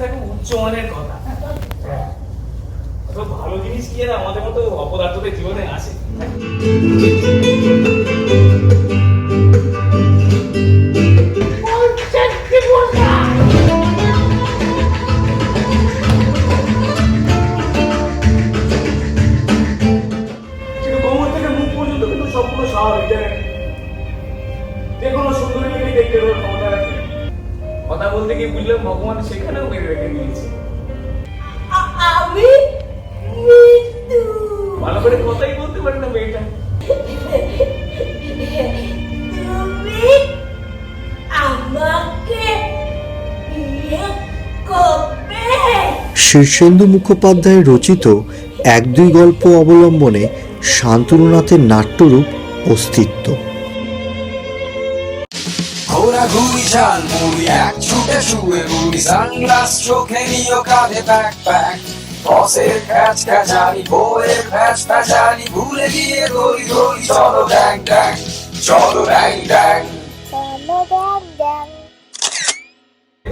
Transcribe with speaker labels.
Speaker 1: দেখো উচ্চমানের কথা। তো ভালো জিনিস কি আর আমাদের মতো অপদার্থদের জীবনে আসে থেকে যে কোনো সুন্দরী দেখতে রাখে কথা বলতে গিয়ে বুঝলাম ভগবান সেখানেও মেরে রেখে দিয়েছে।
Speaker 2: আমি
Speaker 1: ভালো করে কথাই বলতে পারে না মেয়েটা।
Speaker 2: তুমি আমাকে
Speaker 3: শীর্ষেন্দু মুখোপাধ্যায় রচিত এক দুই গল্প অবলম্বনে শান্তনুনাথের নাট্যরূপ অস্তিত্ব।
Speaker 4: ঘোরাঘুরি চাল মুড়ি এক, ছুটে শুয়ে মুড়ি। সানগ্লাস চোখে নিয়ে কাঁধে প্যাক প্যাক বসের প্যাচ প্যাচারি বউয়ের প্যাচ প্যাচারি ভুলে গিয়ে দড়ি দড়ি, চলো ড্যাং ড্যাং চলো ড্যাং ড্যাং